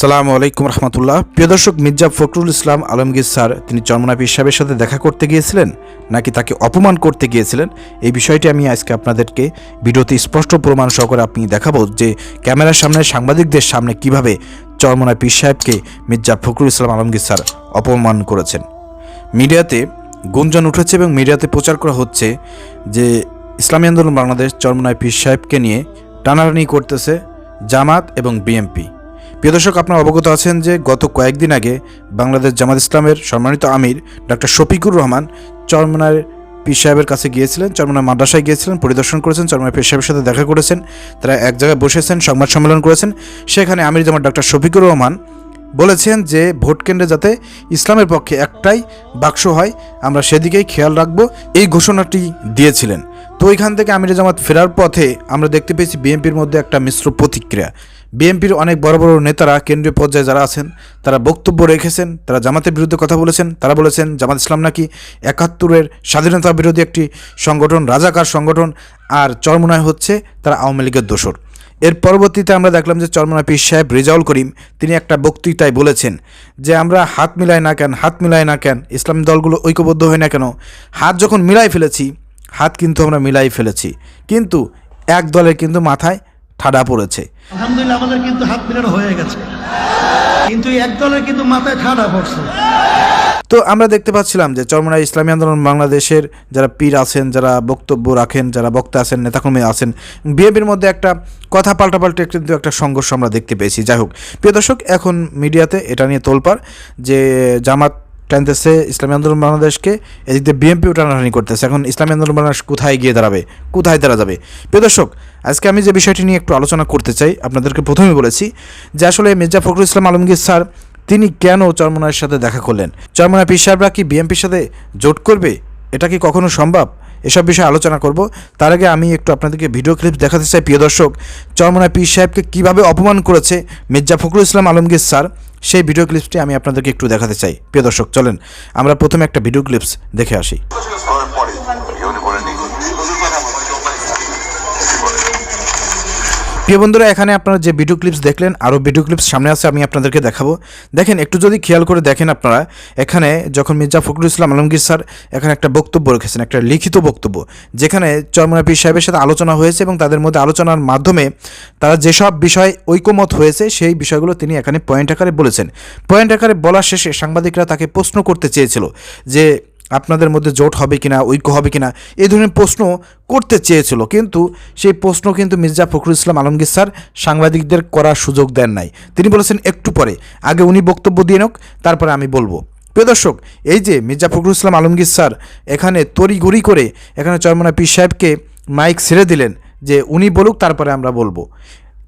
আসসালামু আলাইকুম রহমতুল্লাহ। প্রিয় দর্শক, মির্জা ফখরুল ইসলাম আলমগীর স্যার, তিনি চরমনা পীর সাহেবের সাথে দেখা করতে গিয়েছিলেন, নাকি তাকে অপমান করতে গিয়েছিলেন? এই বিষয়টি আমি আজকে আপনাদেরকে ভিডিওতে স্পষ্ট প্রমাণ সহকারে আপনি দেখাবো যে ক্যামেরার সামনে, সাংবাদিকদের সামনে কীভাবে চরমনা পীর সাহেবকে মির্জা ফখরুল ইসলাম আলমগীর স্যার অপমান করেছেন। মিডিয়াতে গুঞ্জন উঠেছে এবং মিডিয়াতে প্রচার করা হচ্ছে যে ইসলামী আন্দোলন বাংলাদেশ চরমনায় সাহেবকে নিয়ে টানাটানি করতেছে জামাত এবং বিএমপি প্রিয় দর্শক, আপনারা অবগত আছেন যে গত কয়েকদিন আগে বাংলাদেশ জামাত ইসলামের সম্মানিত আমির ডক্টর শফিকুর রহমান চরমনার পীর সাহেবের কাছে গিয়েছিলেন চরমনা মাদ্রাসায় গিয়েছিলেন, পরিদর্শন করেছেন চরমনা পীর সাহেবের সাথে দেখা করেছেন, তারা এক জায়গায় বসেছেন, সংবাদ সম্মেলন করেছেন। সেখানে আমির জামাত ডক্টর শফিকুর রহমান বলেছেন যে ভোট কেন্দ্রে যাতে ইসলামের পক্ষে একটাই বাক্স হয়, আমরা সেদিকেই খেয়াল রাখব, এই ঘোষণাটি দিয়েছিলেন। তো ওইখান থেকে আমির জামাত ফেরার পথে আমরা দেখতে পেয়েছি বিএনপির মধ্যে একটা মিশ্র প্রতিক্রিয়া। বিএনপির অনেক বড় বড় নেতারা, কেন্দ্রীয় পর্যায়ে যারা আছেন, তারা বক্তব্য রেখেছেন, তারা জামাতের বিরুদ্ধে কথা বলেছেন, তারা বলেছেন জামাত ইসলাম নাকি একাত্তরের স্বাধীনতা বিরোধী একটি সংগঠন, রাজাকার সংগঠন, আর চরমনায় হচ্ছে তারা আওয়ামী লীগের দোসর এর পরবর্তীতে আমরা দেখলাম যে চরমনা পীর সাহেব রেজাউল করিম, তিনি একটা বক্তৃতায় বলেছেন যে আমরা হাত মিলাই না কেন, হাত মিলাই না কেন, ইসলামী দলগুলো ঐক্যবদ্ধ হয় না কেন? হাত যখন মিলাই ফেলেছি, হাত কিন্তু আমরা মিলাই ফেলেছি। কিন্তু এক দলের কিন্তু মাথায় ঠাডা পড়েছে। আলহামদুলিল্লাহ আমাদের কিন্তু হাত মিলানো হয়ে গেছে। কিন্তু একদলের কিন্তু মাথায় ঠাডা পড়ছে। তো আমরা দেখতে পাচ্ছিলাম যে চরমনা ইসলামী আন্দোলন বাংলাদেশের যারা পীর আছেন যারা বক্তব্য রাখেন যারা বক্তা আছেন নেতাকর্মী আছেন বিএনপির মধ্যে একটা কথা পাল্টাপাল্টে কিন্তু একটা সংঘর্ষ আমরা দেখতে পেয়েছি। যাই হোক প্রিয় দর্শক এখন মিডিয়াতে এটা নিয়ে তোলপার যে জামাত টানতেছে ইসলামী আন্দোলন বাংলাদেশকে এদিক দিয়ে বিএনপিও টানাটানি করতেছে। এখন ইসলামী আন্দোলন বাংলাদেশ কোথায় গিয়ে দাঁড়াবে? কোথায় দাঁড়া যাবে প্রিয় দর্শক আজকে আমি যে বিষয়টি নিয়ে একটু আলোচনা করতে চাই, আপনাদেরকে প্রথমে বলেছি যে আসলে মির্জা ফখরুল ইসলাম আলমগীর স্যার, তিনি কেন চরমনার সাথে দেখা করলেন? চরমনা সাহেবরা কি বিএনপির সাথে জোট করবে? এটা কি কখনো সম্ভব? এসব বিষয়ে আলোচনা করব। তার আগে আমি একটু আপনাদেরকে ভিডিও ক্লিপ দেখাতে চাই, প্রিয় দর্শক। চরমনা পীর সাহেবকে কীভাবে অপমান করেছে মির্জা ফখরুল ইসলাম আলমগীর স্যার, সেই ভিডিও ক্লিপসটি আমি আপনাদেরকে একটু দেখাতে চাই। প্রিয় দর্শক, চলেন, আমরা প্রথমে একটা ভিডিও ক্লিপস দেখে আসি। প্রিয় বন্ধুরা, এখানে আপনারা যে ভিডিও ক্লিপস দেখলেন আরও ভিডিও ক্লিপস সামনে আছে, আমি আপনাদেরকে দেখাবো। দেখেন, একটু যদি খেয়াল করে দেখেন আপনারা, এখানে যখন মির্জা ফখরুল ইসলাম আলমগীর স্যার এখানে একটা বক্তব্য রেখেছেন, একটা লিখিত বক্তব্য, যেখানে চরমনা পীর সাহেবের সাথে আলোচনা হয়েছে এবং তাদের মধ্যে আলোচনার মাধ্যমে তারা যেসব বিষয় ঐকমত হয়েছে, সেই বিষয়গুলো তিনি এখানে পয়েন্ট আকারে বলেছেন। পয়েন্ট আকারে বলার শেষে সাংবাদিকরা তাকে প্রশ্ন করতে চেয়েছিল যে আপনাদের মধ্যে জোট হবে কিনা, ঐক্য হবে কিনা এই ধরনের প্রশ্ন করতে চেয়েছিল। কিন্তু সেই প্রশ্ন কিন্তু মির্জা ফখরুল ইসলাম আলমগীর স্যার সাংবাদিকদের করার সুযোগ দেন নাই। তিনি বলেছেন, একটু পরে। আগে উনি বক্তব্য দিয়ে নোক, তারপরে আমি বলব। প্রিয় দর্শক, এই যে মির্জা ফখরুল ইসলাম আলমগীর স্যার এখানে তড়িঘড়ি করে এখানে চরমনা পীর সাহেবকে মাইক ছেড়ে দিলেন যে উনি বলুক, তারপরে আমরা বলব।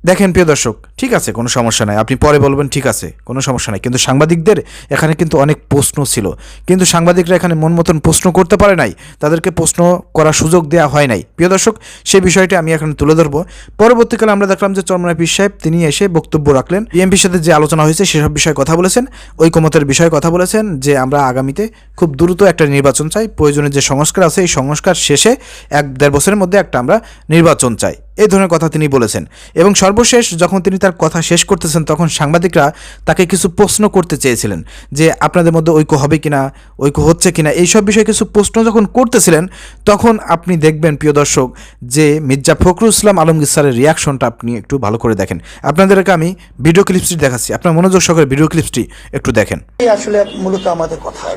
দেখেন প্রিয় দর্শক, ঠিক আছে, কোনো সমস্যা নাই। আপনি পরে বলবেন, ঠিক আছে, কোনো সমস্যা নাই। কিন্তু সাংবাদিকদের এখানে কিন্তু অনেক প্রশ্ন ছিল। কিন্তু সাংবাদিকরা এখানে মন মতন প্রশ্ন করতে পারে নাই। তাদেরকে প্রশ্ন করার সুযোগ দেওয়া হয় নাই। প্রিয় দর্শক সেই বিষয়টি আমি এখানে তুলে ধরবো। পরবর্তীকালে আমরা দেখলাম যে চরমনা পীর সাহেব, তিনি এসে বক্তব্য রাখলেন। বিএনপির সাথে যে আলোচনা হয়েছে, সেসব বিষয়ে কথা বলেছেন। ঐকমতের বিষয়ে কথা বলেছেন যে আমরা আগামীতে খুব দ্রুত একটা নির্বাচন চাই। প্রয়োজনে যে সংস্কার আছে, এই সংস্কার শেষে এক, দেড় বছরের মধ্যে একটা আমরা নির্বাচন চাই। এই ধরনের কথা তিনি বলেছেন। এবং সর্বশেষ যখন তিনি তার কথা শেষ করতেছেন, তখন সাংবাদিকরা তাকে কিছু প্রশ্ন করতে চেয়েছিলেন যে, আপনাদের মধ্যে ঐক্য হবে কিনা? ঐক্য হচ্ছে কিনা? এইসব বিষয়ে কিছু প্রশ্ন যখন করতেছিলেন, তখন আপনি দেখবেন, প্রিয় দর্শক, যে মির্জা ফখরুল ইসলাম আলমগীর স্যারের রিয়াকশনটা আপনি একটু ভালো করে দেখেন। আপনাদেরকে আমি ভিডিও ক্লিপসটি দেখাচ্ছি। আপনার মনোযোগ সহকারে ভিডিও ক্লিপসটি একটু দেখেন। আসলে মূলত আমাদের কথা।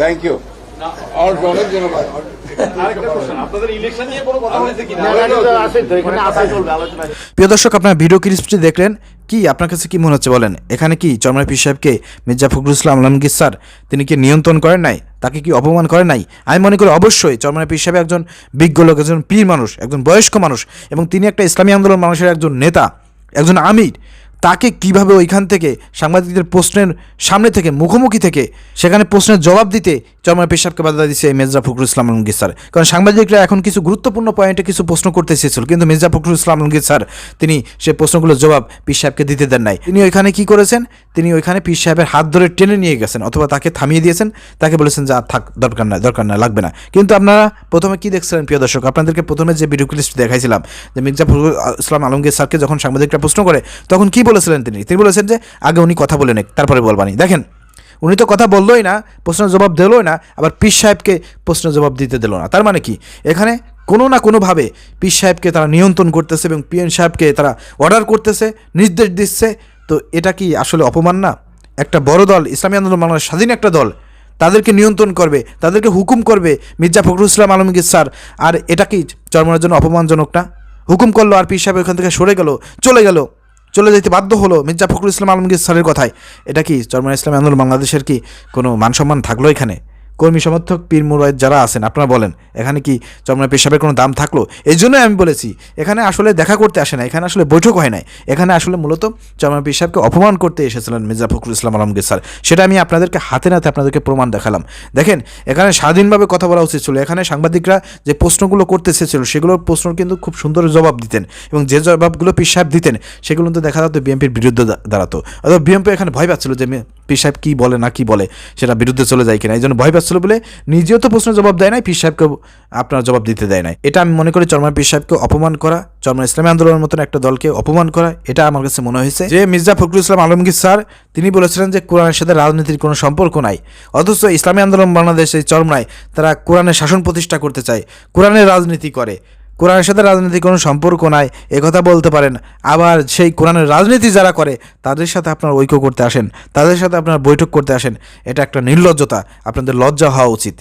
থ্যাংক ইউ অনেক ধন্যবাদ প্রিয় দর্শক আপনার ভিডিও ক্লিপসটি দেখলেন? কি আপনার কাছে কি মনে হচ্ছে বলেন? এখানে কি চরমনা পীর সাহেবকে মির্জা ফখরুল ইসলাম আলমগীর স্যার তিনি কি নিয়ন্ত্রণ করেন নাই? তাকে কি অপমান করেন নাই? আমি মনে করি অবশ্যই চরমনা পীর সাহেব একজন বিজ্ঞ লোক একজন পীর মানুষ একজন বয়স্ক মানুষ এবং তিনি একটা ইসলামী আন্দোলন মানুষের একজন নেতা একজন আমির। তাকে কীভাবে ওইখান থেকে সাংবাদিকদের প্রশ্নের সামনে থেকে মুখোমুখি থেকে সেখানে প্রশ্নের জবাব দিতে চরমা পেশাবকে বাধা এই মির্জা ফখরুল ইসলাম আলমগীর স্যার। কারণ সাংবাদিকরা এখন কিছু গুরুত্বপূর্ণ পয়েন্টে কিছু প্রশ্ন করতে চেয়েছিল কিন্তু মির্জা ফখরুল ইসলাম আলমগীর স্যার, তিনি সে প্রশ্নগুলোর জবাব পীর সাহেবকে দিতে দেন নাই। তিনি ওইখানে কি করেছেন? তিনি ওইখানে পীর সাহেবের হাত ধরে টেনে নিয়ে গেছেন, অথবা তাকে থামিয়ে দিয়েছেন, তাকে বলেছেন যে, আর থাক, দরকার নাই দরকার নাই, লাগবে না। কিন্তু আপনারা প্রথমে কি দেখছিলেন, প্রিয় দর্শক? আপনাদেরকে প্রথমে যে ভিডিও ক্লিপটি দেখাইছিলাম, যে মির্জা ফখরুল ইসলাম আলমগীর স্যারকে যখন সাংবাদিকরা প্রশ্ন করে, তখন কি বলেছিলেন তিনি? তিনি বলেছেন যে, আগে উনি কথা বলে নেক, তারপরে বলবানি দেখেন উনি তো কথা বললোই না, প্রশ্নের জবাব দিলই না, আবার পীর সাহেবকে প্রশ্নের জবাব দিতে দিল না। তার মানে কি? এখানে কোনো না কোনোভাবে পীর সাহেবকে তারা নিয়ন্ত্রণ করতেছে এবং পিএন সাহেবকে তারা অর্ডার করতেছে, নির্দেশ দিচ্ছে। তো এটা কি আসলে অপমান না? একটা বড় দল, ইসলামী আন্দোলন বাংলাদেশ স্বাধীন একটা দল, তাদেরকে নিয়ন্ত্রণ করবে, তাদেরকে হুকুম করবে মির্জা ফখরুল ইসলাম আলমগীর স্যার। আর এটা কি চরমনের জন্য অপমানজনক না? হুকুম করল আর পীর সাহেব ওখান থেকে সরে গেল, চলে গেল। চলে যেতে বাধ্য হলো মির্জা ফখরুল ইসলাম আলমগীর স্যারের কথায়। এটা কি চরমান ইসলাম আন্দোলন বাংলাদেশের কি কোনো মানসম্মান থাকল এখানে? কর্মী সমর্থক পীর মুরাদ যারা আছেন, আপনারা বলেন, এখানে কি চরমান পেশাবের কোনো দাম থাকল? এই জন্যই আমি বলেছি, এখানে আসলে দেখা করতে আসে না, এখানে আসলে বৈঠক হয় নাই। এখানে আসলে মূলত চরমান পেশাবকে অপমান করতে এসেছিলেন মির্জা ফখরুল ইসলাম আলমগীর স্যার। সেটা আমি আপনাদেরকে হাতে নাতে আপনাদেরকে প্রমাণ দেখালাম। দেখেন, এখানে স্বাধীনভাবে কথা বলা উচিত ছিল। এখানে সাংবাদিকরা যে প্রশ্নগুলো করতে এসেছিল, সেগুলোর প্রশ্ন কিন্তু খুব সুন্দর জবাব দিতেন এবং যে জবাবগুলো পীর সাহেব দিতেন, সেগুলো কিন্তু দেখা যেত বিএনপির বিরুদ্ধে দাঁড়াতো। অথবা বিএনপি এখানে ভয় পাচ্ছিল যে সাহেব কী বলে না কি বলে, সেটা বিরুদ্ধে চলে যায় কিনা, এই জন্য ভয় পাচ্ছিল বলে, নিজেও তো প্রশ্নের জবাব দেয় নাই, পীর সাহেবকে আপনার জবাব দিতে দেয় নাই। এটা আমি মনে করি চরমান পীর সাহেবকে অপমান করা চরমান ইসলামী আন্দোলনের মতন একটা দলকে অপমান করা, এটা আমার কাছে মনে হয়েছে। যে মির্জা ফখরুল ইসলাম আলমগীর স্যার, তিনি বলেছিলেন যে কোরআনের সাথে রাজনীতির কোনো সম্পর্ক নাই। অথচ ইসলামী আন্দোলন বাংলাদেশ এই চরমনায় তারা কোরআনের শাসন প্রতিষ্ঠা করতে চায়, কোরআনের রাজনীতি করে। কোরআনের সাথে রাজনীতির কোনো সম্পর্ক নাই একথা বলতে পারেন। আবার সেই কোরআনের রাজনীতি যারা করে, তাদের সাথে আপনার ঐক্য করতে আসেন, তাদের সাথে আপনার বৈঠক করতে আসেন। এটা একটা নির্লজ্জতা, আপনাদের লজ্জা হওয়া উচিত।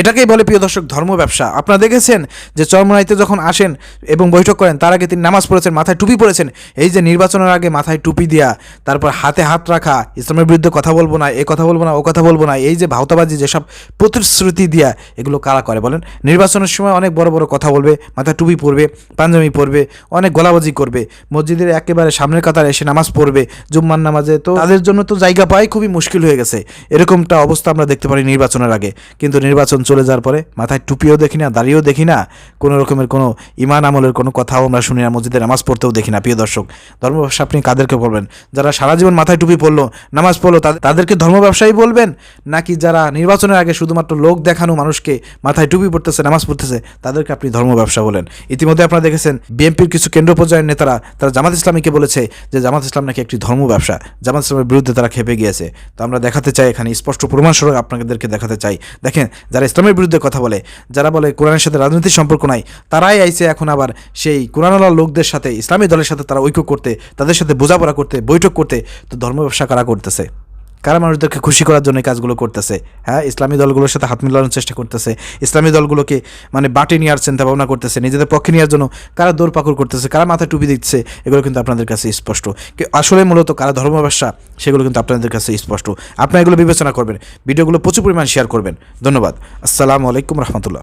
এটাকেই বলে প্রিয় দর্শক, ধর্ম ব্যবসা। আপনারা দেখেছেন যে চরমনাইতে যখন আসেন এবং বৈঠক করেন, তার আগে তিনি নামাজ পড়েছেন, মাথায় টুপি পড়েছেন। এই যে নির্বাচনের আগে মাথায় টুপি দেওয়া তারপর হাতে হাত রাখা, ইসলামের বিরুদ্ধে কথা বলব না, এ কথা বলব না, ও কথা বলব না, এই যে ভাওতাবাজি, যেসব প্রতিশ্রুতি দেওয়া এগুলো কারা করে বলেন? নির্বাচনের সময় অনেক বড় বড় কথা বলবে, মাথায় টুপি পরবে, পাঞ্জাবি পরবে, অনেক গলাবাজি করবে, মসজিদের একেবারে সামনের কাতার এসে নামাজ পড়বে জুম্মান নামাজে তো তাদের জন্য তো জায়গা পাওয়াই খুবই মুশকিল হয়ে গেছে। এরকমটা অবস্থা আমরা দেখতে পারি নির্বাচনের আগে। কিন্তু নির্বাচন চলে যাওয়ার পরে মাথায় টুপিও দেখি না, দাড়িও দেখি না, কোনো রকমের কোনো ইমান আমলের কোনো কথাও আমরা শুনি না, মসজিদে নামাজ পড়তেও দেখি না, প্রিয় দর্শক। ধর্ম ব্যবসা আপনি কাদেরকে বলবেন? যারা সারা জীবন মাথায় টুপি পড়ল নামাজ পড়ল, তাদের- তাদেরকে ধর্ম ব্যবসায়ী বলবেন? নাকি যারা নির্বাচনের আগে শুধুমাত্র লোক দেখানো মানুষকে মাথায় টুপি পড়তেছে নামাজ পড়তেছে, তাদেরকে আপনি ধর্ম ব্যবসা বলেন? ইতিমধ্যে আপনারা দেখেছেন, বিএনপির কিছু কেন্দ্র পর্যায়ের নেতারা, তারা জামাত ইসলামীকে বলেছে যে জামাত ইসলাম নাকি একটি ধর্ম ব্যবসা। জামাত ইসলামের বিরুদ্ধে তারা খেপে গিয়েছে। তো আমরা দেখাতে চাই এখানে স্পষ্ট প্রমাণ স্বরূপ আপনাদেরকে দেখাতে চাই। দেখেন যারা ইসলামের বিরুদ্ধে কথা বলে, যারা বলে কোরআনের সাথে রাজনৈতিক সম্পর্ক নাই, তারাই আইসে এখন আবার সেই কোরআনওয়ালা লোকদের সাথে, ইসলামী দলের সাথে তারা ঐক্য করতে, তাদের সাথে বোঝাপড়া করতে, বৈঠক করতে, তো ধর্ম ব্যবসা কারা করতেছে? কারা মানুষদেরকে খুশি করার জন্য কাজগুলো করতেছে? হ্যাঁ ইসলামী দলগুলোর সাথে হাত মিলানোর চেষ্টা করতেছে। ইসলামী দলগুলোকে মানে বাটি নেওয়ার চিন্তা ভাবনা করতেছে, নিজেদের পক্ষে নেওয়ার জন্য কারা দৌড়পাকড় করতেছে, কারা মাথায় টুপি দিচ্ছে, এগুলো কিন্তু আপনাদের কাছে স্পষ্ট। আসলে মূলত কারা ধর্ম ব্যবসা, সেগুলো কিন্তু আপনাদের কাছে স্পষ্ট। আপনারা এগুলো বিবেচনা করবেন, ভিডিওগুলো প্রচুর পরিমাণ শেয়ার করবেন। ধন্যবাদ। আসসালামু আলাইকুম রহমতুল্লাহ।